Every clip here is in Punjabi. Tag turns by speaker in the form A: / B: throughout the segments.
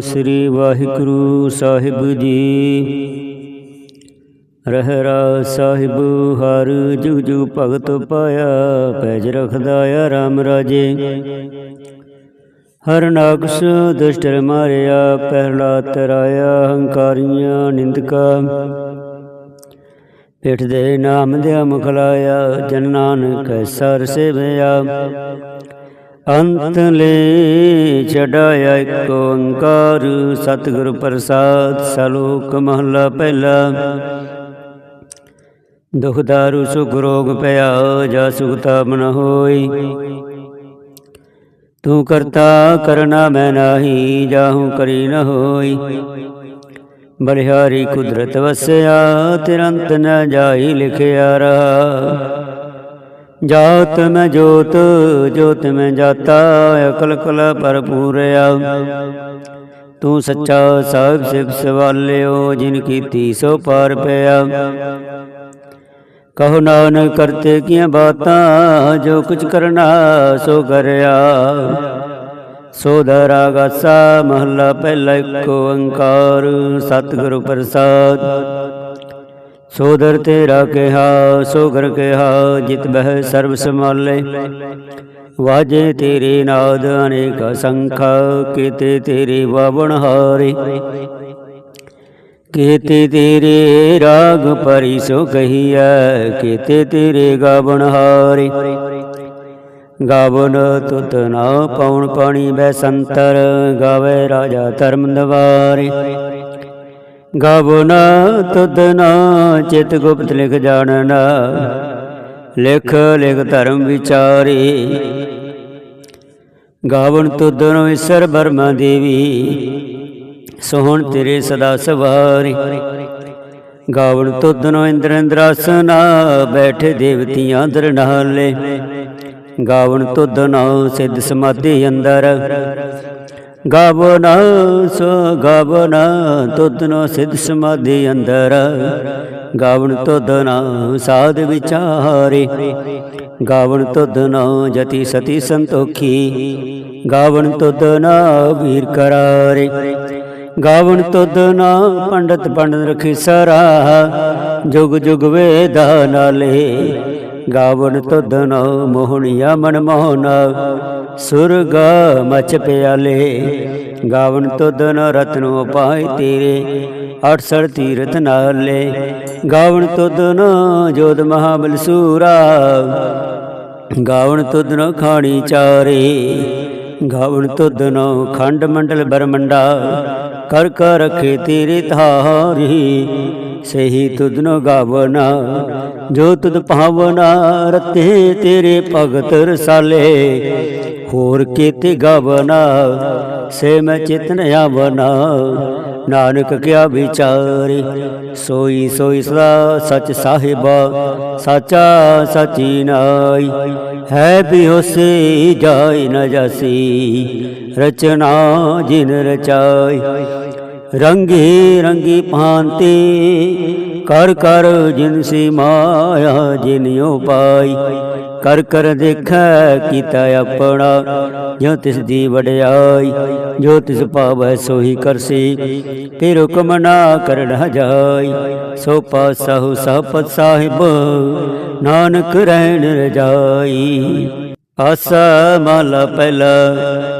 A: ਸ੍ਰੀ ਵਾਹਿਗੁਰੂ ਸਾਹਿਬ ਜੀ। ਰਹਿਰਾ ਸਾਹਿਬ, ਹਰ ਜੁਗ ਜੁਗ ਭਗਤ ਪਾਇਆ, ਪੈਜ ਰਖਦਾ ਆ ਰਾਮ ਰਾਜੇ। ਹਰ ਨਾਕਸ ਦੁਸ਼ਟਰ ਮਾਰਿਆ, ਪਹਿਲਾ ਤਰਾਇਆ ਹੰਕਾਰੀਆਂ ਨਿੰਦਕਾ। ਪਿੱਠ ਦੇ ਨਾਮ ਦੇ ਮੁਖ ਲਾਇਆ ਜਨ ਨਾਨਕ ਸਰ ਸੇਵਿਆ। ਅੰਤ ਲੈ ਛਡਾਇਆ ਇੱਕ ਓੰਕਾਰ। ਸਤਿਗੁਰ ਪ੍ਰਸਾਦ ਸਲੋਕ ਮਹਲਾ ਪਹਿਲਾ। ਦੁਖ ਦਾਰੂ ਸੁਖ ਰੋਗ ਪਿਆ ਜਾ ਸੁਖਤਾ ਮਨ ਹੋਈ। ਤੂੰ ਕਰਤਾ ਕਰਨਾ ਮੈਂ ਨਾਹੀ, ਜਾਹੂ ਕਰੀ ਨ ਹੋਈ। ਬਲਿਹਾਰੀ ਕੁਦਰਤ ਵਸਿਆ, ਤਿਰੰਤ ਨ ਜਾਈ ਲਿਖਿਆ ਰਹਾ। ਜਾਤ ਮੈਂ ਜੋਤ ਜੋਤ ਮੈਂ ਜਾਤਾ, ਅਕਲ ਕਲਾ ਭਰਪੂਰਿਆ ਤੂੰ ਸੱਚਾ ਸਾਹਿਬ ਸਿਵ ਸਵਾਲਿਓ, ਜਿਨ ਕੀਤੀ ਸੋ ਪਾਰ ਪਿਆ। ਕਹੋ ਨਾਨਕ ਕਰਤੇ ਕੀਆਂ ਬਾਤਾਂ, ਜੋ ਕੁਛ ਕਰਨਾ ਸੋ ਕਰਿਆ। ਸੋ ਦਰਾ ਗਾਸਾ, ਮਹੱਲਾ ਪਹਿਲਾ ਇੱਕ ਓੰਕਾਰ ਸਤਿਗੁਰੂ ਪ੍ਰਸਾਦ। ਸੋਦਰ ਤੇਰਾ ਕਿਹਾ, ਸੋਗਰ ਕਿਹਾ, ਜਿਤ ਬਹਿ ਸਰਬ ਸਮਾਲੇ ਵਾਜੇ ਤੇਰੇ ਨਾਦ ਅਨੇਕ ਸੰਖਾ, ਕੀਤੇ ਤੇਰੇ ਵਾਵਣ ਹਾਰੇ। ਕੀਤੇ ਤੇਰੇ ਰਾਗ ਪਰੀ ਸੋ ਕਹੀਐ, ਕੀਤੇ ਤੇਰੇ ਗਾਵਣ ਹਾਰੇ। ਗਾਵਨ ਤੁਤ ਨਾ ਪਉਣ ਪਾਣੀ ਬੈ ਸੰਤਰ, ਗਾਵੇ ਰਾਜਾ ਧਰਮ ਦਵਾਰੇ ਗਾਵਨਾ ਤੁਧ ਨਾ, ਚਿਤ ਗੁਪਤ ਲਿਖ ਜਾਣਨਾ। ਲਿਖ ਲਿਖ ਧਰਮ ਵਿਚਾਰੇ। ਗਾਵਨ ਤੁਧ ਨੂੰ ਬਰਮਾ ਦੇਵੀ। ਸੋਹਣ ਤੇਰੇ ਸਦਾ ਸਵਾਰੀ। ਗਾਵਨ ਤੁਧ ਨੂੰ ਇੰਦਰ ਇੰਦਰਾਸਨਾ ਬੈਠੇ ਦੇਵਤੀਆਂ ਦਰ ਨਾਲੇ। ਗਾਵਨ ਤੁਧ ਸਿੱਧ ਸਮਾਧੀ ਅੰਦਰ। ਗਾਵਨਾ ਸੋ ਗਾਵਨਾ ਤੁਧਨੋ ਸਿਧ ਸਮਾਧੀ ਅੰਦਰ। ਗਾਵਨ ਤੁਧਨਾ ਸਾਧ ਵਿਚਾਰੇ। ਗਾਵਨ ਤੁਧਨਾ ਜਤੀ ਸਤੀ ਸੰਤੋਖੀ। ਗਾਵਨ ਤੁਧਨਾ ਵੀਰ ਕਰਾਰੇ। ਗਾਵਨ ਤੁਧਨਾ ਪੰਡਤ ਪੰਡਤ ਰਖੀ ਸਰਾ। ਜੁਗ ਜੁਗ ਵੇਦਾ ਨਾਲੇ। ਗਾਵਨ ਤੁਧਨਾ ਮੋਹਣੀਆ ਮਨ ਮੋਹਨਾ ਸੁਰਗ ਮਚ ਪਿਆਲੇ, ਗਾਵਨ ਤੁਧਨ ਰਤਨ ਉਪਾਇ ਤੇਰੇ 68 ਤੀਰਥ ਨਾਲੇ। ਗਾਵਨ ਤੁਧਨ ਜੋਧ ਮਹਾਬਲ ਸੂਰਾ, ਗਾਵਨ ਤੁਧਨ ਖਾਣੀ ਚਾਰੇ। ਗਾਵਨ ਤੁਧਨ ਖੰਡ ਮੰਡਲ ਬਰਮੰਡਾ, ਕਰ ਕਰ ਰਖੇ ਤੇਰੇ ਧਾਰੀ। ਸਹੀ ਤੁਧਨ ਗਾਵਨਾ, ਜੋ ਤੁਧ ਭਾਵਨਾ ਰਤੇ ਤੇਰੇ ਭਗਤ ਰਸਾਲੇ। ਹੋਰ ਕੀਤੇ ਗਵਨਾ, ਸੇ ਮੈਂ ਚਿਤਨ ਆਵਨਾ। ਨਾਨਕ ਕਿਆ ਵਿਚਾਰੇ, ਸੋਈ ਸੋਈ ਸਦਾ ਸਚ ਸਾਹਿਬਾ, ਸਾਚਾ ਸਚੀ ਨਾਈ। ਹੈ ਬਿਹੋਸੀ ਜਾਈ ਨ ਜਾਸੀ, ਰਚਨਾ ਜਿਨ ਰਚਾਈ। ਰੰਗੀ ਰੰਗੀ ਭਾਂਤੀ, ਕਰ ਕਰ ਜਿਨ ਸੀ ਮਾਇਆ ਜਿਨਿਓ ਪਾਈ, ਕਰ ਕਰ ਦੇਖੈ ਕੀਤਾ ਆਪਣਾ ਜੋ ਤਿਸ ਦੀ ਵਡਿਆਈ, ਜੋ ਤਿਸ ਪਾਵੈ ਸੋਈ ਕਰਸੀ ਤੇਰ ਹੁਕਮ ਨਾ ਕਰਨਾ ਜਾਈ, ਸੋ ਪਾਸਹੁ ਸਪਤ ਸਾਹਿਬ, ਨਾਨਕ ਰਹਿਣ ਰਜਾਈ। ਆਸਾ ਮਾਲਾ ਪਹਿਲਾ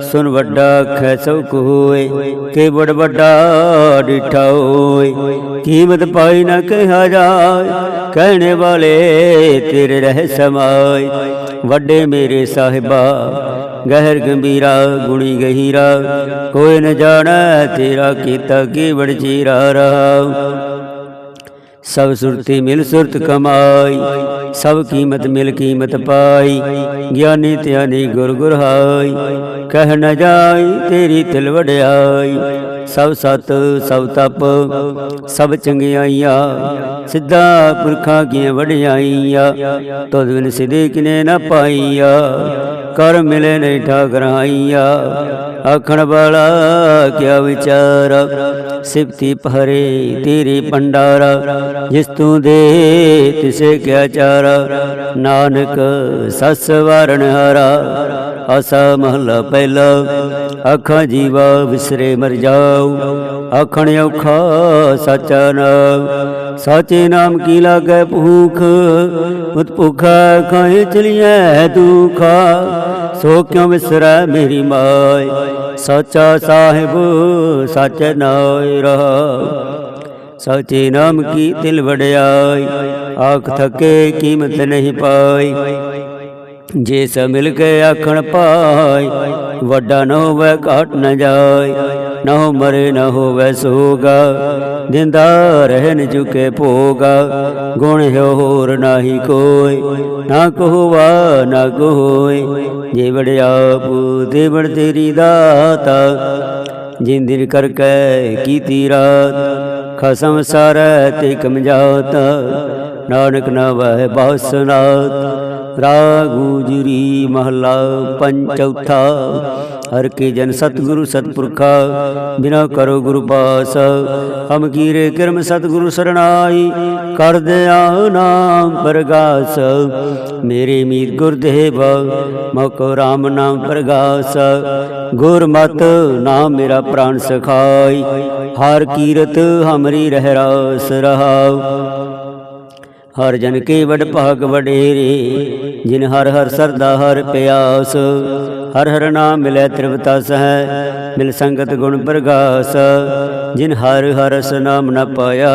A: ਸੁਨ ਵੱਡਾ ਖੈਸੋ ਹੋਏ ਕੇ ਬੜ ਵੱਡਾ ਡਿਠਾ ਹੋਏ। ਕੀਮਤ ਪਾਈ ਨਾ ਕਿਹਾ ਜਾਏ, ਕਹਿਣੇ ਵਾਲੇ ਤੇਰੇ ਰਹਿ ਸਮਾਏ। ਵੱਡੇ ਮੇਰੇ ਸਾਹਿਬਾ, ਗਹਿਰ ਗੰਭੀਰਾ, ਗੁਣੀ ਗਹੀਰਾ। ਕੋਈ ਨ ਜਾਣੈ ਤੇਰਾ ਕੀਤਾ ਕੀ ਬੜ ਚੀਰਾ ਰਹਾ ਸਭ ਸੁਰਤੀ ਮਿਲ ਸੁਰਤ ਕਮਾਈ, ਸਭ ਕੀਮਤ ਮਿਲ ਕੀਮਤ ਪਾਈ। ਗਿਆਨੀ ਧਿਆਨੀ ਗੁਰ ਗੁਰ ਹਾਈ, ਕਹਿ ਨ ਜਾਈ ਤੇਰੀ ਤਿਲ ਵਡਿਆਈ। ਸਭ ਸਤ, ਸਭ ਤਪ, ਸਭ ਚੰਗਿਆਈਆਂ, ਸਿੱਧਾ ਪੁਰਖਾਂ ਕੀ ਵਡਿਆਈਆਂ ਤੁਧ ਬਿਨ ਸਿਧੇ ਕਿਨੇ ਨ ਪਾਈਆ। ਕਰ ਮਿਲੇ ਨਹੀਂ ਠਾਕਰਾਈਆ ਆਖਣ ਵਾਲਾ ਕਿਆ ਵਿਚਾਰ? ਸਿਫਤੀ ਪਹਰੇ ਤੇਰੀ ਪੰਡਾਰਾ ਜਿਸ ਤੂੰ ਦੇ, ਤਿਸੇ ਕਿਆ ਚਾਰਾ? ਨਾਨਕ ਸਸ ਵਰਨ ਹਰਾ। ਆਸਾ ਮਹਲਾ ਪਹਿਲਾ ਅੱਖਾਂ ਜੀਵਾ ਵਿਸਰੇ ਮਰ ਜਾਉ ਆਖਣ ਔਖਾ ਸਾਚਾ ਨਾਮ ਸਾਚੇ ਨਾਮ ਕੀ ਲਾਗੈ ਭੂਖ? ਉਤ ਭੁਖਾ ਖਾਏ ਚਲੀਐ ਦੁਖਾ। ਸੋ ਕਿਉ ਵਿਸਰੈ ਮੇਰੀ ਮਾਇ ਸਾਚਾ ਸਾਹਿਬ, ਸਾਚੇ ਨਾਇ ਰਹਾ। ਸਾਚੇ ਨਾਮ ਕੀ ਦਿਲ ਵੜਿਆਈ ਆਖ ਥਕੇ ਕੀਮਤ ਨਹੀਂ ਪਾਈ। ਜੇ ਸ ਮਿਲ ਕੇ ਆਖਣ ਪਾਈ ਵੱਡਾ ਨਾ ਹੋਵੇ ਘਟ ਨ ਜਾਏ, ਨਾ ਹੋ ਮਰੇ ਨ ਹੋਵੇ ਸੋਗਾ। ਦਿੰਦਾ ਰਹਿਣ ਚੁਕੇ ਭੋਗਾ, ਗੁਣ ਹੈ ਹੋਰ ਨਾਹੀ ਕੋਈ, ਨਾ ਕਹਵਾ ਨਾ ਕੋਇ ਜੇ ਵੜਿਆਪ ਤੇ ਤੇਰੀ ਦਾਤਾ, ਜਿੰਦਿਰ ਕਰਕੇ ਕੀਤੀ ਰਾਤ। ਖਸਮ ਸਾਰੈ ਤੇ ਕਮਜਾਤ ਨਾਨਕ ਨਾ ਵਹਿ ਬਾਸਨਾਤ ਰਾਗੂ ਜੁਰੀ ਮਹਲਾ ਪੰਚੌਥਾ ਹਰ ਕੇ ਜਨ ਸਤਿਗੁਰੂ ਸਤਪੁਰਖਾ, ਬਿਨਾ ਕਰੋ ਗੁਰੂ ਪਾਸ। ਹਮ ਕੀਰੇ ਕਿਰਮ ਸਤਿਗੁਰੂ ਸਰਣਾਈ ਕਰ ਦਿਆ ਨਾਮ ਪ੍ਰਗਾਸ। ਮੇਰੇ ਮੀਰ ਗੁਰਦੇਵ ਮਕੋ ਰਾਮ ਨਾਮ ਪ੍ਰਗਾਸ। ਗੁਰਮਤ ਨਾਮ ਮੇਰਾ ਪ੍ਰਾਨ ਸਖਾਈ, ਹਰ ਕੀਰਤ ਹਮਰੀ ਰਹਿ ਰਾਸ ਰਹਾਉ। ਹਰ ਜਨ ਕੇ ਵਡ ਭਾਗ ਵਡੇਰੇ, ਜਿਨ ਹਰ ਹਰ ਸਰਦਾ ਹਰ ਪਿਆਸ। ਹਰ ਹਰ ਨਾਮ ਮਿਲੈ ਤ੍ਰਿਵਤਾ ਸਹਿ, ਮਿਲ ਸੰਗਤ ਗੁਣ ਪ੍ਰਗਾਸ। ਜਿਨ ਹਰ ਹਰ ਰਸ ਨਾਮ ਨ ਪਾਇਆ,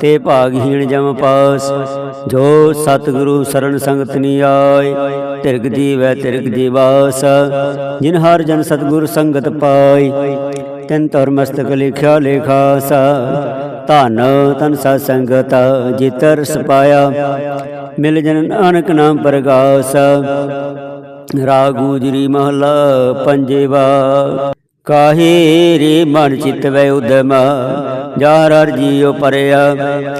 A: ਤੇ ਭਾਗਹੀਣ ਜਮ ਪਾਸ। ਜੋ ਸਤਿਗੁਰੂ ਸਰਣ ਸੰਗਤ ਨੀ ਆਏ, ਤਿਰਗ ਜੀਵੈ ਤਿਰਗ ਜੀਵਾਸ। ਜਿਨ ਹਰ ਜਨ ਸਤਿਗੁਰ ਸੰਗਤ ਪਾਈ ਤਿਨ ਤਰ ਮਸਤਕ ਲਿਖਿਆ ਲੇਖਾਸ। ਧਨ ਤਨ ਸਤ ਸੰਗਤ ਜਿਤਰ ਸਪਾਇਆ। ਮਿਲ ਜਨ ਨਾਨਕ ਨਾਮ ਪ੍ਰਗਾਸ। ਰਾਗੂ ਜਰੀ ਮਹਲਾ ਪੰਜੇਵਾ। ਕਾਹੇ ਰੇ ਮਨ ਚਿਤ ਵੈ ਉਦਮ ਜਾਰ ਹਰ ਪਰਿਆ,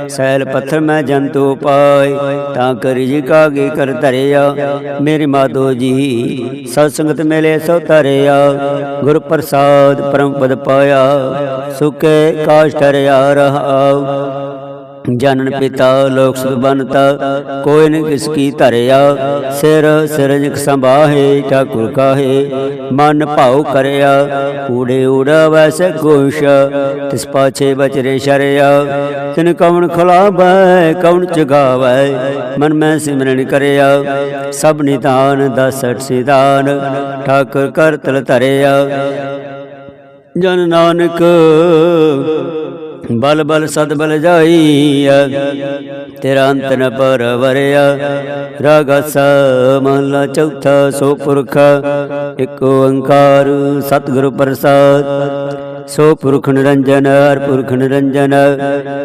A: ਸੈਲ ਪੱਥਰ ਮੈਂ ਜੰਤੂ ਪਾਏ, ਤਾਂ ਕਰੀ ਜੀ ਕਾਗੇ ਕਰ ਧਰਿਆ, ਮੇਰੀ ਮਾਧੋ ਜੀ, ਸਤ ਸੰਗਤ ਮਿਲੇ ਸੋ ਧਰਿਆ, ਗੁਰ ਪ੍ਰਸਾਦ ਪਰਮ ਪਦ ਪਾਇਆ ਸੁਕੇ ਕਾਸ਼ ਠਰਿਆ ਰਹਾਉ। ਜਨਨ ਪਿਤਾ, ਲੋਕ ਸੁਖ ਬਨਤਾ ਕੋਈ ਨ ਕਿਸ ਕੀ ਧਰਿਆ। ਸਿਰ ਸਿਰਜਕ ਸੰਭਾਹੇ, ਠਾਕੁਰ ਕਾਹੇ, ਮਨ ਭਾਉ ਕਰਿਆ। ਊੜੇ ਊੜਾ ਵੈਸੇ ਗੋਸ਼ ਤਿਸ ਪਾਛੇ ਬਚਰੇ ਸ਼ਰਿਆ। ਤਿਨ ਕਵਣ ਖਲਾਵੈ ਕਵਣ ਚਗਾਵੈ, ਮਨ ਮੈਂ ਸਿਮਰਨ ਕਰਿਆ। ਸਭ ਨਿਦਾਨ ਦਸਟ ਸਿਦਾਨ ਠਾਕੁਰ ਕਰ ਤਲ ਧਰਿਆ। ਜਨ ਨਾਨਕ ਬਲ ਬਲ ਸਦ ਬਲ ਜਾਈਆ ਤੇਰਾ ਅੰਤ ਨ ਪਰਵਰਿਆ। ਰਾਗ ਸ ਮਹਲਾ ਚੌਥਾ ਸੋ ਪੁਰਖ। ਇੱਕ ਓੰਕਾਰ ਸਤਿਗੁਰ ਪ੍ਰਸਾਦ। ਸੋ ਪੁਰਖ ਨਿਰੰਜਨ, ਹਰ ਪੁਰਖ ਨਿਰੰਜਨ,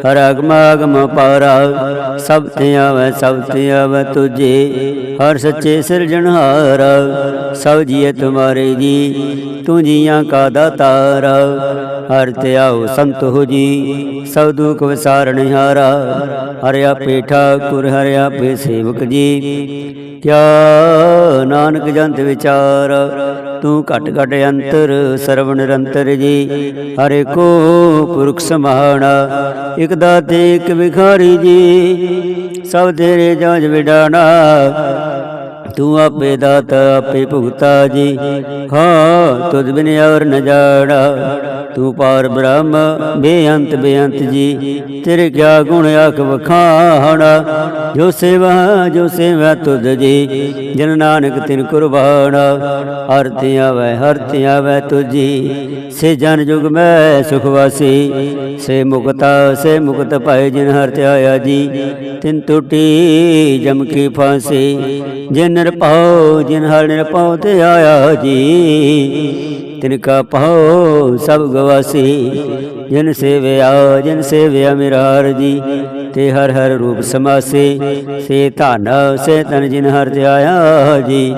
A: ਹਰ ਅਗਮ ਅਗਮ ਪਾਰਾ, ਸਭ ਤੇ ਆਵੈ, ਸਭ ਤੇ ਆਵੈ ਤੁਝੇ। ਹਰ ਸੱਚੇ ਸਿਰਜਣਹਾਰ ਸਭ ਜੀਏ ਤੁਮਾਰੇ ਜੀ, ਤੂੰ ਜੀਆਂ ਕਾ ਦਾਤਾਰ। ਹਰ ਤੇ ਆਓ ਸੰਤ ਹੋ ਜੀ, ਸਭ ਦੁਖ ਵਿਸਾਰਣ ਹਾਰਾ। ਹਰਿ ਆਪੇ ਠਾਕੁਰ, ਹਰਿ ਆਪੇ ਸੇਵਕ ਜੀ। ਕਿਆ ਨਾਨਕ ਜੰਤ ਵਿਚਾਰ ਤੂੰ ਘਟ ਘਟ ਅੰਤਰ, ਸਰਵ ਨਿਰੰਤਰ ਜੀ। ਹਰੇ ਕੋ ਪੁਰਖ ਸਮਾਣਾ ਇਕ ਦਾਤੇ, ਇਕ ਵਿਖਾਰੀ ਜੀ। ਸਭ ਤੇਰੇ ਜਾਂਚ ਵਿਡਾਣਾ, ਤੂੰ ਆਪੇ ਦਾਤਾ, ਆਪੇ ਭੁਗਤਾ ਜੀ। ਹਾਂ ਤੁਧ ਬਿਨ ਔਰ ਨ ਜਾਣਾ। ਤੂੰ ਪਾਰ ਬ੍ਰਹਮ, ਬੇਅੰਤ ਬੇਅੰਤ ਜੀ। ਤੇਰੇ ਕਿਆ ਗੁਣ ਆਖ ਵਖਾਣਾ, ਜੋ ਸੇਵਾ ਜੋ ਸੇਵਾ ਤੁਧ ਜੀ। ਜਨ ਨਾਨਕ ਤਿਨ ਕੁਰਬਾਨਾ, ਹਰ ਤੇ ਆਵੈ, ਹਰ ਤੇ ਆਵੈ ਤੁਜੀ ਸੇ ਜਨ ਜੁਗ ਮੈਂ ਸੁਖ ਵਾਸੀ, ਸੇ ਮੁਕਤਾ, ਸੇ ਮੁਕਤ ਪਾਏ ਜਿਨ ਹਰ ਤੇ ਆਇਆ ਜੀ। ਤਿਨ ਟੁੱਟੀ ਜਮ ਕੀ ਫਾਂਸੀ, ਜਿਨ ਨਿਰਭਉ, ਜਿਨ ਹਰ ਨਿਰਭਉ ਤੇ ਆਇਆ ਜੀ। ਤਿਨ ਕਾ ਪਾਉ ਸਭ ਗਵਾਸੀ, ਜਿਨ ਸੇਵਿਆ ਜਿਨ ਸੇਵਿਆ ਮੇਰਾ ਜੀ, ਤੇ ਹਰ ਹਰ ਰੂਪ ਸਮਾਸੇ, ਸੇ ਧਨ, ਸੇ ਤਨ ਜਿਨ ਹਰ ਤੇ ਜੀ,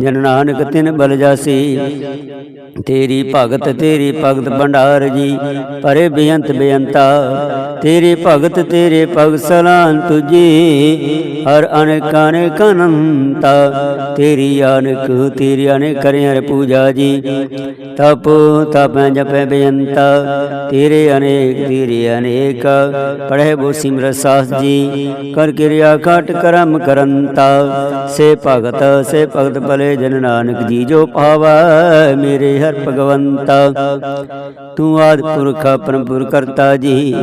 A: ਜਨ ਨਾਨਕ ਤਿਨ ਬਲ ਜਾਸੀ। ਤੇਰੀ ਭਗਤ ਤੇਰੀ ਭਗਤ ਭੰਡਾਰ ਜੀ ਪਰੇ ਬੇਅੰਤ ਬੇਅੰਤਾ। ਤੇਰੇ ਭਗਤ ਤੇਰੇ ਭਗਤ ਸਲਾਨ ਤੁਜੀ ਹਰ ਅਨੇਕ ਅਨੰਤਾ। ਤੇਰੀ ਅਨੇਕ ਤੇਰੀ ਅਨੇਕ ਕਰਿਆ ਰੇ ਪੂਜਾ ਜੀ। ਤਪ ਤਪ ਜਪੈ ਬੇਅੰਤਾ। ਤੇਰੇ ਅਨੇਕ ਤੇਰੇ ਅਨੇਕ। ਪੜ੍ਹੇ ਬੋ ਸਿਮਰ ਸਾਸ ਜੀ। ਕਰ ਕਿਰਿਆ ਘਟ ਕਰਮ ਕਰੰਤਾ। ਸੇ ਭਗਤ ਸੇ ਭਗਤ ਭਲੇ ਜਨ ਨਾਨਕ ਜੀ, ਜੋ ਪਾਵੈ ਮੇਰੇ ਹਰ ਭਗਵੰਤਾ ਤੂੰ ਆਦ ਪੁਰਖ ਪਰਮਪੁਰ ਕਰਤਾ ਜੀ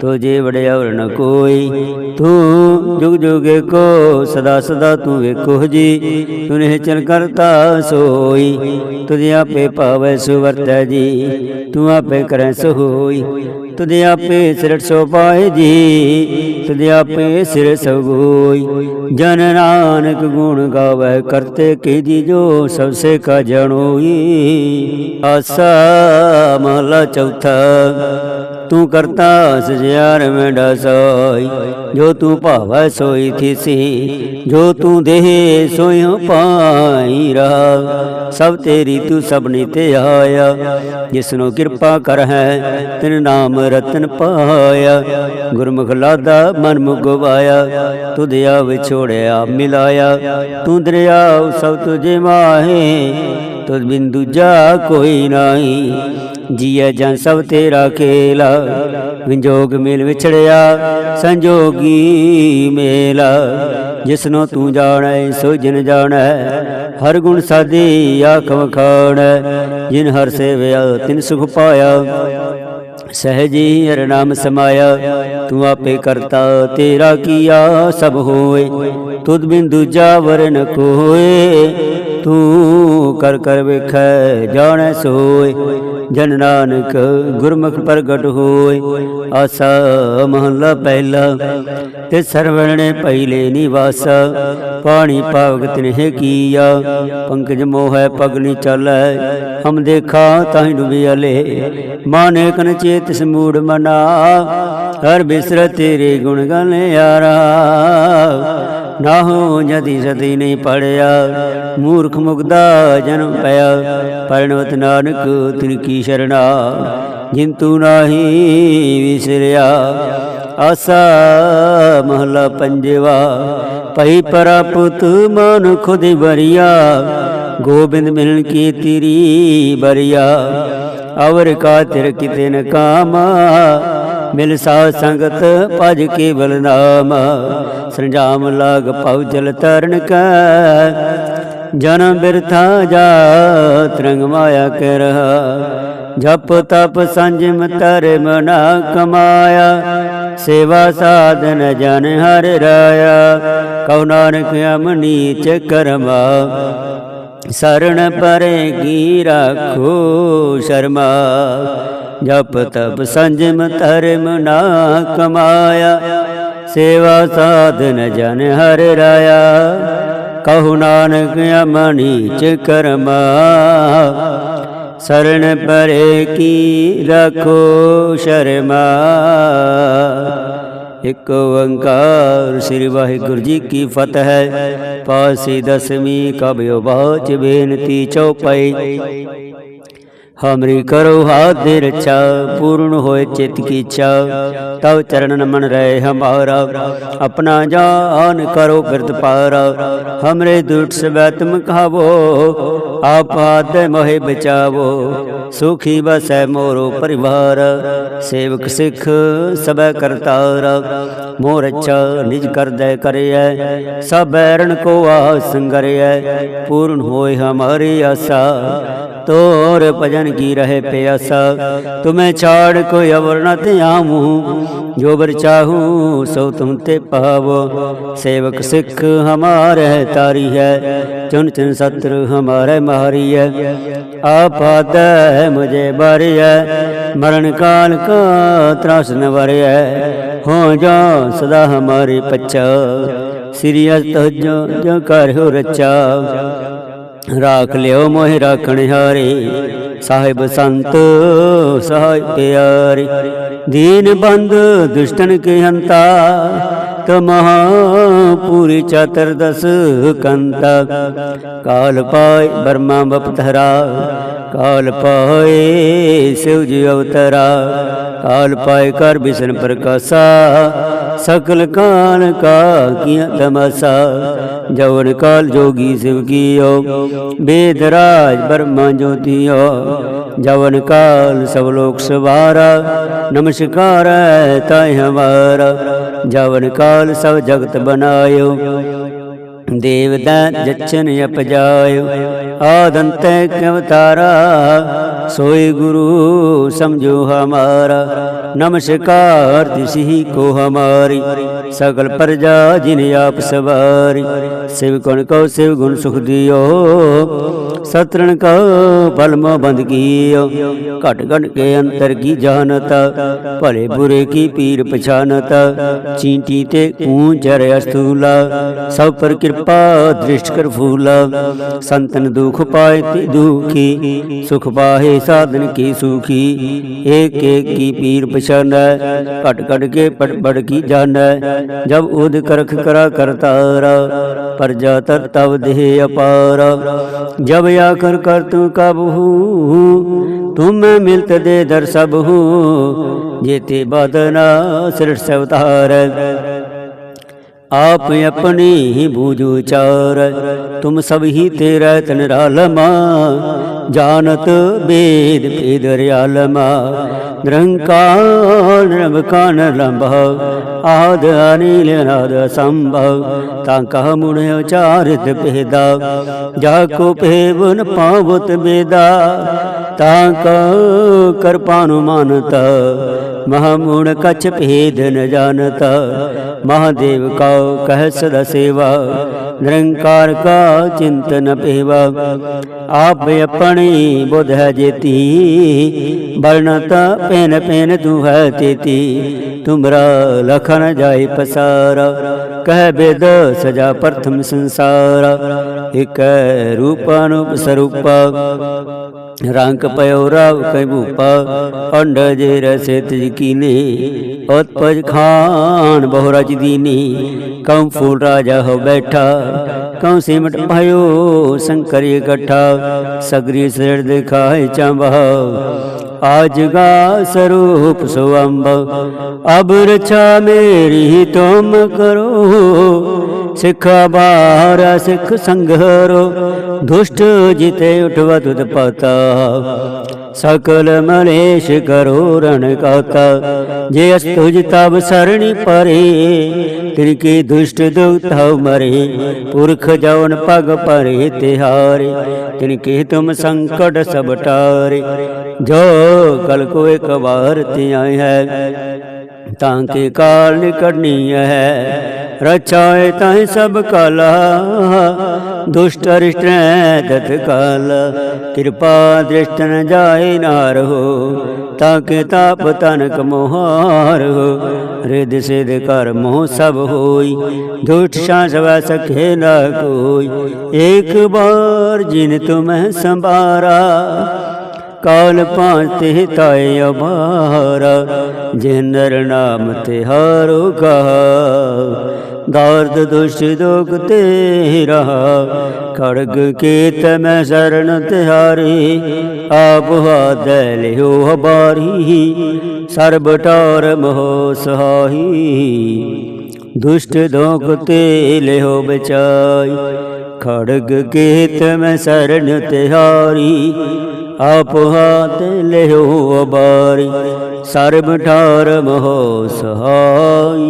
A: ਤੋਜੇ ਵੜਿਆਵਰ ਨ ਕੋਈ। ਤੂੰ ਜੁਗ ਜੁਗੇ ਕੋ ਸਦਾ ਸਦਾ ਤੂੰ ਵੇਖੋ ਜੀ। ਤੂੰ ਨਿਹਚਲ ਕਰਤਾ ਸੋਈ, ਤੁਝੇ ਆਪੇ ਭਾਵੈ ਸੁਵਰਤੈ ਜੀ। ਤੂੰ ਆਪੇ ਕਰੈ ਸੋ ਹੋਈ ਆਪੇ ਸਿਰਟ ਸੋ ਪਾਏ ਜੀ। ਤੁਝੇ ਆਪੇ ਸਿਰ ਸਗੋਈ, ਜਨ ਨਾਨਕ ਗੁਣ ਗਾਵੇ ਕਰਤੇ ਕੀ ਜੀ ਜੋ ਸਭ ਸੇ ਕਾ ਜਣੋਈ। ਆਸਾ ਮਹਲਾ ਚੌਥਾ। ਤੂੰ ਕਰਤਾ ਸਜਿਆਰ ਮੇਡਾ ਸੋਈ, ਜੋ ਤੂੰ ਭਾਵੈ ਸੋਈ ਥੀਸੀ, ਜੋ ਤੂੰ ਦੇਹ ਸੋਇ ਪਾਈ ਰਹਾ ਸਭ ਤੇਰੀ ਤੂੰ ਸਭਨੀ ਤੇ ਆਇਆ, ਜਿਸਨੂੰ ਕਿਰਪਾ ਕਰ ਹੈ, ਤਿਨ ਨਾਮ ਰਤਨ ਪਾਇਆ। ਗੁਰਮੁਖ ਲਾਦਾ ਮਨ ਮੁਗਵਾਇਆ ਤੁਧਿਆ ਵਿਛੋੜਿਆ ਮਿਲਾਇਆ। ਤੂੰ ਦਰਿਆ ਸਭ ਤੁਝੇ ਮਾਹੇ ਤੁਧ ਬਿਨ ਦੂਜਾ ਕੋਈ ਨਾਹੀ ਜੀਐ ਜਨ ਸਭ ਤੇਰਾ ਖੇਲਾ। ਵਿੰਜੋਗ ਮਿਲ ਵਿਛੜਿਆ, ਸੰਜੋਗੀ ਮੇਲਾ। ਜਿਸਨੋ ਤੂੰ ਜਾਣੈ, ਸੋ ਜਿਨ ਜਾਣੈ, ਹਰ ਗੁਣ ਸਾਦੀ ਆਖ ਵਖਾਣੈ ਜਿਨ ਹਰ ਸੇਵਿਆ, ਤਿਨ ਸੁਖ ਪਾਇਆ। ਸਹਜੀ ਹਰ ਨਾਮ ਸਮਾਇਆ। ਤੂੰ ਆਪੇ ਕਰਤਾ, ਤੇਰਾ ਕੀਆ ਸਭ ਹੋਏ। ਤੁਧ ਬਿਨ ਦੂਜਾ ਵਰਨ ਕੋਏ ਤੂੰ ਕਰ ਕਰ ਵੇਖੈ, ਜਾਣੈ ਸੋਏ, ਜਨ ਨਾਨਕ ਗੁਰਮੁਖ ਪ੍ਰਗਟ ਹੋਏ। ਆਸਾ ਮਹੱਲਾ ਪਹਿਲਾ, ਤੇ ਸਰਵਣੇ ਪਹਿਲੇ ਨਿਵਾਸ, ਪਾਣੀ ਪਾਵਗਤ ਨੇ ਕੀਆ। ਪੰਕਜ ਮੋਹੈ ਪਗਨੀ ਚੱਲੈ, ਹਮ ਦੇਖਾ ਤਾਹੀ ਡੁਬਿਆਲੇ ਮਾਨੇ ਕਨ ਚੇਤ ਸਮੂੜ ਮਨਾ, ਹਰ ਬਿਸਰ ਤੇਰੇ ਗੁਣ ਗਨ ਯਾਰਾ ਨਾ ਹੋ ਜਦੀ ਸਦੀ ਨਹੀਂ ਪੜਿਆ, ਮੂਰਖ ਮੁਗਦਾ ਜਨਮ ਪਿਆ। ਪਰਣਵਤ ਨਾਨਕ ਤਿਨ ਕੀ ਸ਼ਰਣਾ? ਜਿਨ ਤੂੰ ਨਾਹੀ ਵਿਸਰਿਆ। ਆਸਾ ਮਹਲਾ ਪੰਜਵਾ ਪਈ ਪਰਾਪੁਤ ਮਨ ਖੁਦ ਬਰੀਆ ਗੋਬਿੰਦ ਮਿਲਨ ਕੀ ਤੇਰੀ ਬਰੀਆ। ਅਵਰ ਕਾ ਤਿਰ ਕਿਤੇ ਨ ਕਾਮਾ ਮਿਲ ਸਾ ਸੰਗਤ ਭਜ ਕੇ ਬਲ ਨਾਮ, ਸੰਜਾਮ ਲਾਗ ਪਉ ਜਲ ਤਰਨ ਕੈ। ਜਨਮ ਬਿਰਥਾ ਜਾ ਤਰੰਗ ਮਾਇਆ ਕਰ ਜਪ ਤਪ ਸੰਜਮ ਧਰਮ ਨਾ ਕਮਾਇਆ। ਸੇਵਾ ਸਾਧਨ ਜਨ ਹਰ ਰਾਇਆ, ਕਉ ਨਾਨਕ ਅਮਨੀ ਕਰਮਾ। ਸਰਣ ਪਰੇ ਕੀ ਰਾਖੋ ਸ਼ਰਮਾ। ਜਪ ਤਪ ਸੰਜਮ ਧਰਮ ਨਾ ਕਮਾਇਆ, ਸੇਵਾ ਸਾਧਨ ਜਨ ਹਰ ਰਾਇਆ। ਕਹੂ ਨਾਨਕ ਅਮਨੀ ਕਰਮਾ ਸਰਣ ਪਰੇ ਕੀ ਰਖੋ ਸ਼ਰਮਾ। ਇਕ ਓੰਕਾਰ ਸ੍ਰੀ ਵਾਹਿਗੁਰੂ ਜੀ ਕੀ ਫਤਿਹ ਪਾਸੀ ਦਸਵੀਂ ਕਬਿਓ ਬਾਚ ਬੇਨਤੀ ਚਉਪਈ। ਹਮਰੀ ਕਰੋ ਹਾਥ ਦੇ ਰੱਛਾ ਪੂਰਨ ਹੋਏ ਚਿਤ ਕੀ ਇੱਛਾ ਤਵ ਚਰਨ ਮਨ ਰਹੇ ਹਮਾਰਾ ਆਪਣਾ ਜਾਨ ਕਰੋ ਬਿਰਦ ਪਾਰਾ ਹਮਰੇ ਦੁਟ ਸਬੈ ਤੁਮ ਖਾਵੋ ਆਪ ਆਦੇ ਮੋਹਿ ਬਚਾਵੋ ਸੁਖੀ ਬਸੈ ਮੋਰੋ ਪਰਿਵਾਰ ਸੇਵਕ ਸਿੱਖ ਸਬੈ ਕਰਤਾਰ ਮੋਰ ਅੱਛਾ ਨਿਜ ਕਰਦੈ ਕਰਿਐ ਸਭ ਬੈਰਣ ਕੋ ਆਸ ਸੰਗਰਿਐ ਪੂਰਨ ਹੋਏ ਹਮਾਰੀ ਆਸਾ ਤੋਰ ਭਜਨ ਕੀ ਰਹੇ ਪਿਆਸ? ਤੁਮੇ ਛਾੜ ਕੋਈ ਅਵਰ ਨ ਧਿਆਮੂ ਜੋ ਬਰ ਚਾਹੂ, ਸੋ ਤੁਮ ਤੇ ਪਾਵੋ। ਸੇਵਕ ਸਿੱਖ ਹਮਾਰੇ ਤਾਰੀ ਹੈ। ਚੁਨ ਚੁਨ ਸਤਰ ਹਮਾਰੇ ਮਹਾਰੀ ਹੈ। ਆਪਾਦ ਮੁਝੇ ਬਰਿਐ ਮਰਨ ਕਾਲ ਕਾ ਤਰਾਸ ਨ ਵਰਿਐ ਹੋ। ਜਾ ਸਦਾ ਹਮਾਰੇ ਪਛਾ। ਸ੍ਰੀ ਅਸਤਜ ਜੋ ਕਰ ਹੋ ਰਚਾ ਰਾਖ ਲਿਓ ਮੋਹਿ ਰਾਖਣ ਹਾਰੇ। ਸਾਹਿਬ ਸੰਤ ਸਹਾਇ ਪਿਆਰੇ, ਦੀਨ ਬੰਦ ਦੁਸ਼ਟਨ ਕੇ ਹੰਤਾ ਤਮਹਾ ਪੂਰੀ ਚਤਰਦਸ ਕੰਤਾ। ਕਾਲ ਪਾਏ ਬਰਮਾ ਬਪਧਰਾ ਕਾਲ ਪਾਏ ਸਿਵ ਜੀ ਅਵਤਰਾ। ਆਲ ਪਾਏ ਕਰ ਬਿਸ਼ਨ ਪ੍ਰਕਾਸ਼ਾ, ਸਕਲ ਕਾਨ ਕਾ ਕੀਆ ਤਮਸਾ। ਜਵਨ ਕਾਲ ਜੋਗੀ ਸਿਵ ਕੀਓ, ਬੇਦ ਰਾਜ ਬਰਮਾ ਜੋਤੀਓ। ਜਵਨ ਕਾਲ ਸਭ ਲੋਕ ਸਵਾਰਾ, ਨਮਸਕਾਰ ਤਾਇ ਹਮਾਰਾ। ਜਵਨ ਕਾਲ ਸਭ ਜਗਤ ਬਨਾਇਓ ਦੇਵ ਦਾ ਜਚਨ ਅਪਜਾਇਓ। ਆਦੰਤ ਕਵਤਾਰਾ ਸੋਈ ਗੁਰੂ ਸਮਝੋ ਹਮਾਰਾ। ਨਮਸਕਾਰ ਦਿਸਹੀ ਕੋ ਹਮਾਰੀ, ਸਗਲ ਪ੍ਰਜਾ ਜਿਨ ਆਪ ਸਵਾਰੀ। ਸਿਵ ਗੁਣ ਕੋ ਸਿਵ ਗੁਣ ਸੁਖ ਦਿਓ। ਸਤਰਣ ਕੋ ਬਲਮ ਬੰਦ ਕੀਓ। ਘਟ ਘਟ ਕੇ ਅੰਤਰ ਕੀ ਜਾਣਤ, ਭਲੇ ਬੁਰੇ ਕੀ ਪੀਰ ਪਛਾਨਤ। ਚੀਂਟੀ ਤੇ ਕੂੰ ਜਰ ਅਸਤੂਲਾ ਸਭ ਪਰ ਕਿਰਪਾ ਪਾਪਾ, ਦ੍ਰਿਸ਼ਟ ਕਰ ਫੂਲਾ, ਸੰਤਨ ਦੁਖ ਪਾਏ ਤੇ ਦੁਖੀ, ਸੁਖ ਪਾਹੇ ਸਾਧਨ ਕੀ ਸੁਖੀ ਏਕ ਏਕ ਕੀ ਪੀਰ ਪਛਾਨੈ, ਘਟ ਘਟ ਕੇ ਪੜ ਪੜ ਕੀ ਜਾਣੈ, ਜਬ ਉਦ ਕਰਖ ਕਰਾ ਕਰਤਾਰਾ ਪਰ ਜਾ ਤਰ ਤਵ ਦੇਹ ਅਪਾਰ। ਜਬ ਆ ਕਰ ਕਰ ਤੂੰ ਕਬਹੂ ਤੁਮ ਮਿਲਤ ਦੇ ਦਰ ਸਬਹੂ ਜੇਤੇ ਬਦਨਾ ਸਿਰ ਸਵਤਾਰ। ਆਪ ਆਪਣੇ ਹੀ ਬੂਝ ਉਚਾਰ। ਤੁਮ ਸਭ ਹੀ ਤੇਰਾ ਤਨ ਰਾਲਮਾ। ਜਾਣਤ ਬੇਦ ਭੇਦ ਰਿਆਲਮਾ। ਨਿਰੰਕਾਰ ਨਿਰਮਕਾਨ ਲੰਭਵ ਆਦ ਅਨਿਲ ਨਾਦ ਸੰਭਵ ਤਾਂ ਕਹ ਮੁਣ ਉਚਾਰਿਤ ਭੇਦਾ। ਜਾ ਕੋ ਭੇਵਨ ਪਾਵਤ ਬੇਦਾ। ਤਾਂ ਕਹ ਕਿਰਪਾ ਨੂੰ ਮਹਾਮੂਣ ਕਛ ਭੇਦ ਨ ਜਾਣਤ। ਮਹਾਦੇਵ ਕਉ ਕਹਿ ਸਦਾ ਸੇਵਾ। ਨਿਰੰਕਾਰ ਕਾ ਚਿੰਤਨ ਪੇਵਾ। ਆਪ ਆਪਣੀ ਬੁਧ ਹੈ ਜੇਤੀ। ਵਰਣਤ ਪੈਨ ਪੈਨ ਤੂੰ ਹੈ ਤੇਤੀ ਤੁਮਰਾ ਲਖਨ ਜਾਏ ਪਸਾਰ। ਕਹਿ ਬੇਦ ਸਜਾ ਪ੍ਰਥਮ ਸੰਸਾਰ। ਇਕ ਰੂਪ ਅਨੂਪ ਸਰੂਪ। ਰੰਗ ਪਇਓ ਰਵ ਕੈ ਭੂਪ। ਅੰਡ ਜੇ ਰਸੇ ਤਿਜ कीने उत्पज खान बहुरज दीनी कम फूल राजा हो बैठा कम सिमट भयो शंकर इकट्ठा सगरी सिर दिखाए चंबा आज गा स्वरूप सुअम्ब अब रक्षा मेरी तुम करो ਸਿੱਖ ਬਾਰ ਸਿੱਖ ਸੰਘਰੋ, ਦੁਸ਼ਟ ਜਿਤੇ ਉਠਵਾ ਤੁਧ ਪਤਾ। ਸਕਲ ਮਲੇਸ਼ ਕਰੋ ਰਣ ਕਾਤਾ, ਜੇ ਅਸ ਤੁਜ ਤਬ ਸਰਣੀ ਪਰੇ, ਤਿਨ ਕੀ ਦੁਸ਼ਟ ਦੁਖ ਹਉ ਮਰੇ, ਪੁਰਖ ਜਵਨ ਪਗ ਪਰੇ ਤਿਹਾਰੇ, ਤਿਨ ਕੀ ਤੁਮ ਸੰਕਟ ਸਭ ਟਾਰੇ। ਜੋ ਕਲ ਕੋ ਇੱਕ ਵਾਰ ਧਿਆਇ ਹੈ ਤਾਂ ਕੇ ਕਾਲ ਨਿਕੜਨੀ ਹੈ। ਰਚਾਏ ਤਾਂ ਸਭ ਕਲਾ। ਦੁਸ਼ਟ ਰਿਸ਼ਟੈ ਤਤ ਕਾਲ। ਕਿਰਪਾ ਦ੍ਰਿਸ਼ਟ ਨ ਜਾਏ ਨਾਰ ਹੋ, ਤਾਂ ਕੇ ਤਾਪ ਤਨਕ ਮੋਹਾਰ ਹੋ। ਰਿਦ ਸਿਧ ਕਰ ਮੋਹ ਸਭ ਹੋਈ, ਦੁਸ਼ਟ ਸ਼ਾਂ ਸਵੈ ਸਖੇ ਨਾ ਕੋਈ। ਇੱਕ ਬਾਰ ਜਿਨ ਤੁਮਹਿ ਸੰਭਾਰਾ ਕਾਲ ਪਾਤੇ ਤਾਏ ਅਬਾਰਾ ਜਿਨਰ ਨਾਮ ਤਿਹਾਰੋ ਕਹਾ ਦਰਦ ਦੁਸ਼ ਦੁਖ ਤੇ ਰਹਾ, ਖੜਗ ਕੇ ਮੈਂ ਸਰਣ ਤਿਹਾਰੀ। ਆਪ ਹਾਦ ਲਿਓ ਹਬਾਰੀ, ਸਰਬ ਟਾਰ ਮੋਹ ਸਹਾਈ। ਦੁਸ਼ਟ ਦੋਖ ਤੇ ਲਿਓ ਬਚਾਈ, ਖੜਗ ਕੇ ਮੈਂ ਸਰਣ ਤਿਹਾਰੀ। ਆਪ ਹਾਥ ਲਿਓ ਅਬਾਰੀ ਸਰਬ ਠਾਰ ਮਹੋ ਸਹਾਈ।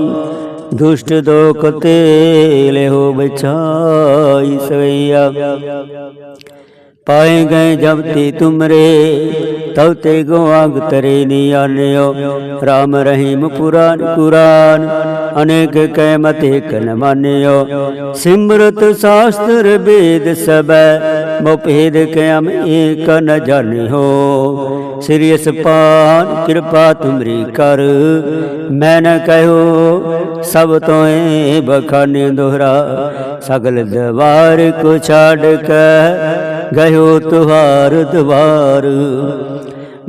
A: ਦੁਸ਼ਟ ਦੋਖ ਤੇ ਲਿਓ ਬਚਾਈ ਸਵਈਆ। ਪਾਏ ਗਏ ਜਬ ਤੇ ਤੁਮਰੇ ਤਉ ਤੇ ਗੋਆਗ ਤਰੇ ਨੀ ਆਨਿਓ। ਰਾਮ ਰਹੀਮ ਪੁਰਾਨ ਕੁਰਾਨ, ਅਨੇਕ ਕਹਿ ਮਤੇ ਕਨ ਮਾਨਿਓ। ਸਿਮਰਤ ਸਾਸਤਰ ਵੇਦ ਸਬੈ ਮੁਪਹਿਦ ਕਿਆਮ ਏਕ ਨ ਜਾਣਿਓ ਸ੍ਰੀ ਅਸਪਾਨ ਕਿਰਪਾ ਤੁਮਰੀ ਕਰ। ਮੈਂ ਨ ਕਹਿਓ ਸਭ ਤੋਂ ਤੋਏ ਬਖਾਨੇ ਦੁਹਰਾ। ਸਗਲ ਦਵਾਰ ਕੋ ਛਾੜ ਕੇ ਗਇਓ ਤੁਹਾਰ ਦਵਾਰ।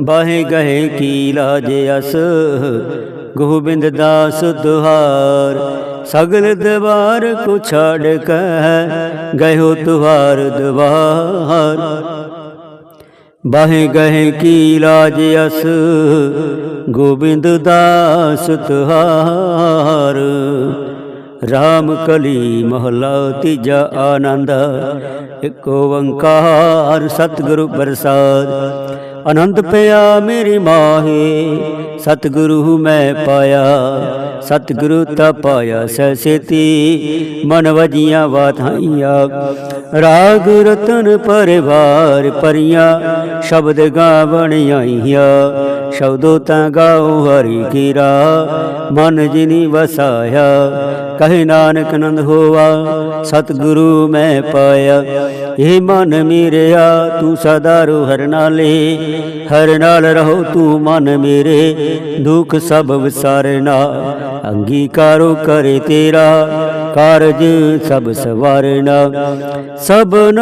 A: ਬਾਹੇ ਗਏ ਕੀ ਲਾਜ ਅਸ, ਗੋਬਿੰਦ ਦਾਸ ਦੁਹਾਰ। ਸਗਲ ਦਵਾਰ ਕੋ ਛਾੜ ਕੇ ਗਇਓ ਤੁਹਾਰ ਦਵਾਰ। ਬਾਹੇ ਗਏ ਕੀ ਲਾਜ ਅਸ, ਗੋਬਿੰਦ ਦਾਸ ਤੁਹਾਰ। ਰਾਮ ਕਲੀ ਮਹਲਾ ਤੀਜਾ ਆਨੰਦ, ਇੱਕ ਓੰਕਾਰ ਸਤਿਗੁਰੂ ਪ੍ਰਸਾਦ। ਆਨੰਦ ਪਿਆ ਮੇਰੀ ਮਾਹੇ, ਸਤਿਗੁਰੂ ਮੈਂ ਪਾਇਆ, ਸਤਿਗੁਰੂ ਤਾ ਪਾਇਆ ਸੈਸੇਤੀ ਮਨ ਵਜੀਆਂ ਵਾਧਾਈਆਂ ਰਾਗ ਰਤਨ ਪਰਿਵਾਰ ਪਰੀਆਂ ਸ਼ਬਦ ਗਾਵਣ ਆਈਆਂ। ਸ਼ਬਦੋ ਤਾਂ ਗਾਉ ਹਰੀ ਕੀਰਾ, ਮਨ ਜਿਨੀ ਵਸਾਇਆ, ਕਹੇ ਨਾਨਕ ਨੰਦ ਹੋਵਾ ਸਤਿਗੁਰੂ ਮੈਂ ਪਾਇਆ। ਇਹ ਮਨ ਮੇਰਿਆ, ਤੂੰ ਸਦਾ ਰੋ ਹਰ ਨਾਲੇ, ਹਰ ਨਾਲ ਰਹੋ ਤੂੰ ਮਨ ਮੇਰੇ, ਦੁਖ ਸਭ ਵਿਸਾਰਨਾ, ਅੰਗੀਕਾਰੋ ਕਰੇ ਤੇਰਾ। ਕਾਰਜ ਸਭ ਸਵਾਰਨਾ। ਸਭਨ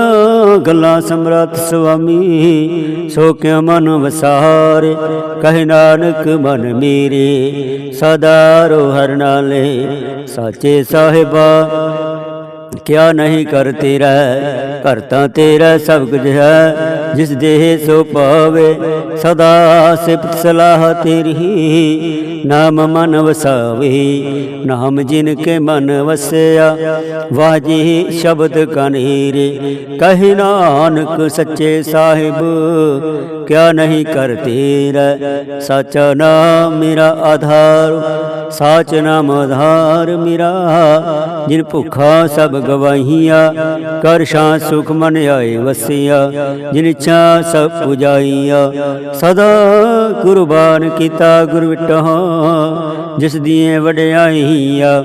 A: ਗੱਲਾਂ ਸਮਰੱਥ ਸੁਆਮੀ ਸੋ ਕਿਉ ਮਨ ਵਸਾਰੇ, ਕਹਿ ਨਾਨਕ ਮਨ ਮੇਰੇ। ਸਦਾ ਰੋ ਹਰ ਨਾਲੇ ਸਾਚੇ ਸਾਹਿਬਾ, ਕਿਆ ਨਹੀਂ ਕਰ ਤੇਰਾ ਕਰਤਾ ਤੇਰਾ ਸਭ ਕੁਝ ਹੈ। ਜਿਸ ਦੇਹ ਸੋ ਪਾਵੇ ਸਦਾ ਸਿਫਤ ਸਲਾਹ ਤੇਰੀ, ਨਾਮ ਮਨ ਵਸਾਵੇ। ਨਾਮ ਜਿਨ ਕੇ ਮਨ ਵਸਿਆ, ਵਾਜੀ ਸ਼ਬਦ ਕਨੀਰੇ। ਕਹਿ ਨਾਨਕ ਸੱਚੇ ਸਾਹਿਬ, ਕਿਆ ਨਹੀਂ ਕਰ ਤੇਰਾ। ਸਚਾ ਨਾਮ ਮੇਰਾ ਆਧਾਰ, ਸਾਚ ਨਾਮ ਆਧਾਰ ਮੇਰਾ। ਜਿਨ ਭੁੱਖਾ ਸਭ ਗਵਾਹੀਆਂ ਕਰ ਸ਼ਾਂ ਸੁਖ ਮਨ ਆਏ ਵਸਿਆ। ਜਿਨ ਇੱਛਾ ਸਭ ਪੁਜਾਈਆ। ਸਦਾ ਕੁਰਬਾਨ ਕੀਤਾ ਗੁਰ ਵਿਟਹੁ ਜਿਸ ਦੀਆਂ ਵਡਿਆਈਆਂ।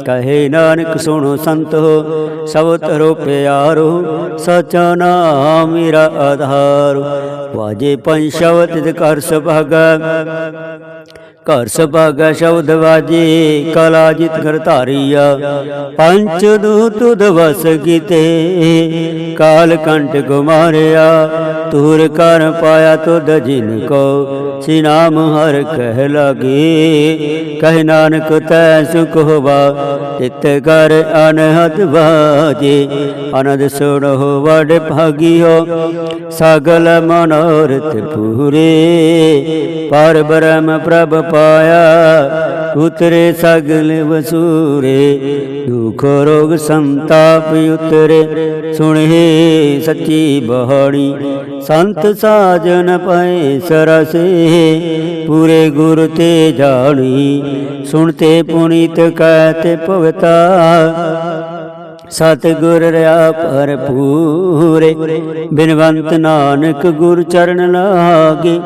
A: ਕਹੇ ਨਾਨਕ, ਸੁਣੋ ਸੰਤੋ, ਸਭ ਤਰੋ ਪਿਆਰੋ, ਸਚਾ ਨਾਮ ਮੇਰਾ ਆਧਾਰ। ਵਾਜੇ ਪੰਜ ਸ਼ਬਦ ਕਰ ਸੁਭਾਗਾ। ਘਰ ਸੁਭਾਗਾ ਸ਼ਬਦ ਵਾਜੇ, ਕਲਾ ਜਿਤ ਕਰ ਧਾਰੀਆ। ਪੰਚ ਦੂਤ ਦਵਸ ਕੀਤੇ, ਕਾਲ ਕੰਟ ਗੁਮਾਰਿਆ ਤੂਰ ਕਰ ਪਾਇਆ ਤੁਧ ਜਿਨ ਕੋ। ਸੀ ਨਾਮ ਹਰ ਕਹਿ ਲਾਗੇ। ਕਹਿ ਨਾਨਕ ਤੈ ਸੁਖ ਹੋਵਾ, ਤਿਤ ਕਰ ਅਨਹਦ ਵਾਜੇ। ਅਨੰਦ ਸੁਣ ਹੋ ਵਡ ਭਾਗਿਓ, ਸਗਲ ਮਨੋਰਥ ਪੂਰੇ। ਪਰ ਬ੍ਰਹਮ ਪ੍ਰਭ ਪਾਇਆ ਉਤਰੇ ਸਗਲ ਵਸੂਰੇ, ਦੁਖ ਰੋਗ ਸੰਤਾਪ ਉਤਰੇ। ਸੁਣੇ ਸੱਚੀ ਬਹਾਣੀ ਸੰਤ ਸਾਜਨ ਪਏ ਸਰਸੇ। ਪੂਰੇ ਗੁਰ ਤੇ ਜਾਣੀ ਸੁਣਤੇ ਪੁਨੀਤ ਕਹਿਤੇ ਭਗਤਾ। ਸਤਿਗੁਰ ਰਿਆ ਭਰਪੂਰੇ ਬਿਨਵੰਤ ਨਾਨਕ ਗੁਰ ਚਰਨ ਲਾਗੇ,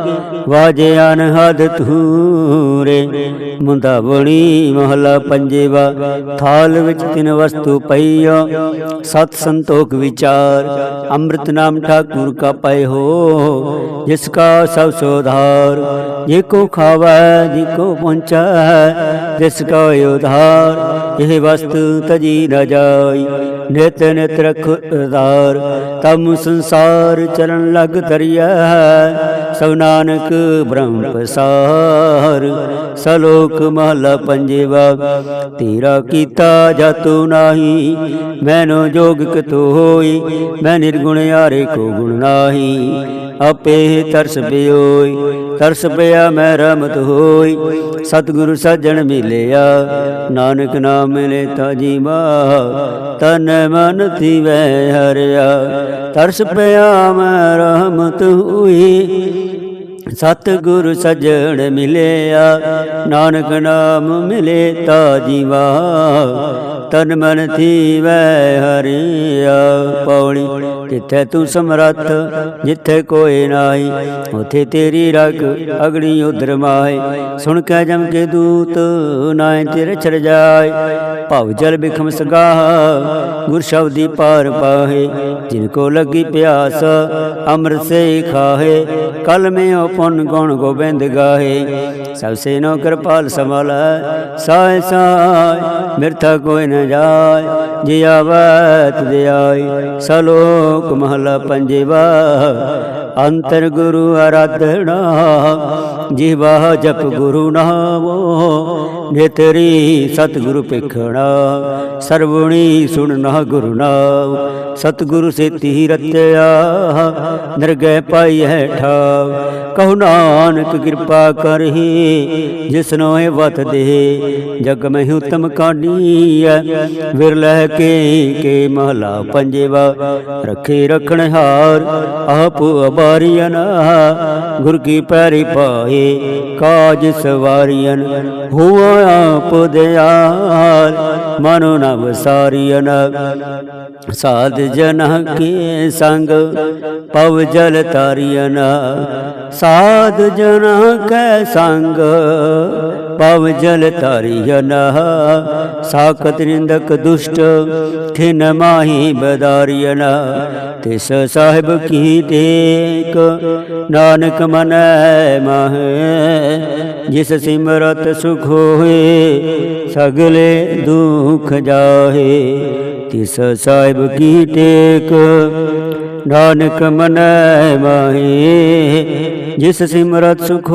A: ਵਾਜੇ ਅਨਹਦ ਧੂਰੇ। ਮੁੰਦਾਵਣੀ ਮਹਲਾ ਪੰਜੇਵਾ, ਥਾਲ ਵਿੱਚ ਤਿੰਨ ਵਸਤੂ ਪਈਓ ਸਤ ਸੰਤੋਖ ਵਿਚਾਰ, ਅੰਮ੍ਰਿਤ ਨਾਮ ਠਾਕੁਰ ਕਾ ਪਏ ਹੋ, ਜਿਸ ਕਾ ਸਭ ਸੋਧਾਰ, ਜੇ ਕੋ ਖਾਵੈ, ਜੀ ਕੋ ਪਹੁੰਚੈ, ਜਿਸ ਕਾ ਉਧਾਰ। ਇਹ ਵਸਤੂ ਤਜੀ ਨ ਜਾਈ। ਨਿਤ ਨਿਤ ਰਖ ਉਦਾਰ ਤਮ ਸੰਸਾਰ ਚਰਨ ਲਗ ਤਰਿਆ ਸਭ ਨਾਨਕ ਬ੍ਰਹਮ ਪਸਾਰ, ਸਲੋਕ ਮਹਲਾ ਪੰਜਵਾ, ਤੇਰਾ ਕੀਤਾ ਜਾਤੂ ਨਾਹੀ ਮੈਨੋ ਜੋਗ ਕਤੋ ਹੋਈ ਮੈਂ ਨਿਰਗੁਣ ਯਾਰੇ ਕੋ ਗੁਣ ਨਾਹੀ, ਆਪੇ ਤਰਸ ਪਿਓਈ, ਤਰਸ ਪਿਆ ਮੈਂ ਰਮਤ ਹੋਈ, ਸਤਿਗੁਰੂ ਸੱਜਣ ਮਿਲਿਆ, ਨਾਨਕ ਨਾਮ ਮਿਲੇ ਤਾ ਜੀਵਾ, ਤਨ ਮਨ ਥੀਵੈ ਹਰਿਆ, ਤਰਸ ਪਿਆ ਮੈਂ ਰਹਿਮਤ ਹੋਈ ਸਤਿਗੁਰ ਸਜਣ ਮਿਲਿਆ, ਨਾਨਕ ਨਾਮ ਮਿਲੇ ਤਾ ਜੀਵਾ। ਤਨ ਮਨ ਥੀਵੈ ਹਰਿਆ, ਪੌੜੀ ਜਿੱਥੇ ਤੂੰ ਸਮਰੱਥ, ਜਿੱਥੇ ਕੋਈ ਨਾਹੀ, ਉਥੇ ਤੇਰੀ ਰਗ ਅਗਣੀ ਉਧਰ ਮਾਏ ਸੁਣ ਕੇ ਜਮ ਕੇ ਦੂਤ ਨਾਏ ਤੇਰੇ ਛੜ ਜਾਏ। ਭਵ ਜਲ ਬਿਖਮ ਸਗਾਹ, ਗੁਰ ਸ਼ਬਦੀ ਪਾਰ ਪਾਹੇ। ਜਿਨ ਕੋ ਲੱਗੀ ਪਿਆਸ, ਅੰਮ੍ਰਿਤ ਸੇ ਖਾਹੇ। ਕਲ ਮੇ ਪੁਨ ਗੁਣ ਗੋਬਿੰਦ ਗਾਏ। ਸਭ ਸੇ ਨੋ ਕਿਰਪਾਲ ਸਮਲ ਸਾਇ ਸਾਇ ਮਿਰਥਾ ਕੋਈ ਨ ਜਾਏ। ਜੀ ਆਵੈ ਤੁਧ ਆਈ ਸਲੋਕ ਮਹਲਾ ਪੰਜਵਾ। ਅੰਤਰ ਗੁਰੂ ਆਰਾਧਣਾ ਜੀਵਾ ਜਪ ਗੁਰੂ ਨਾਮੋ, ਨੇਤਰੀ ਸਤਿਗੁਰੂ ਪੇਖਣਾ ਸਰਵਣੀ ਸੁਣਨਾ ਗੁਰੂ ਨਾਮ, ਸਤਿਗੁਰੂ ਸੇਤੀ ਰਤਿਆ ਨਿਰਗੈ ਪਾਈ ਹੈ ਠਾਵ ਕਹੋ ਨਾਨਕ ਕਿਰਪਾ ਕਰਹੀ ਜਿਸਨੋ ਇਹ ਵਤ ਦੇ, ਜਗ ਮਹਿ ਉਤਮ ਕਾਨੀਐ ਵਿਰਲਹਿ ਕੇ ਕੇ ਮਹਲਾ ਪੰਜਵਾ, ਰੱਖੇ ਰਖਣ ਹਾਰ, ਆਪ ਅਬਾਰੀਨ ਗੁਰ ਕੀ ਪੈਰੀ ਪਾਏ ਕਾਜ ਸਵਾਰੀਆਂ ਹੁਆ ਆਪ ਦਿਆਲ ਮਨੁ ਨ ਵਸਾਰੀਨ ਸਾਧ ਜਨ ਕੇ ਸੰਗ, ਪਵ ਜਲ ਤਾਰੀਆਂ ਸਾਧ ਜਨ ਕੈ ਸੰਗ ਪਾਵ ਜਲ ਤਾਰੀਨ ਸਾਖਤ ਨਿੰਦਕ ਦੁਸ਼ਟ, ਖਿਨ ਮਾਹੀ ਬਦਾਰੀਨ ਤਿਸ ਸਾਹਿਬ ਕੀ ਟੇਕ ਨਾਨਕ ਮਨੈ ਮਾਹੇ। ਜਿਸ ਸਿਮਰਤ ਸੁਖ ਹੋਏ, ਸਗਲੇ ਦੁਖ ਜਾਹੇ। ਤਿਸ ਸਾਹਿਬ ਕੀ ਟੇਕ ਨਾਨਕ ਮਨੈ ਮਾਹੀ। ਜਿਸ ਸਿਮਰਤ ਸੁਖ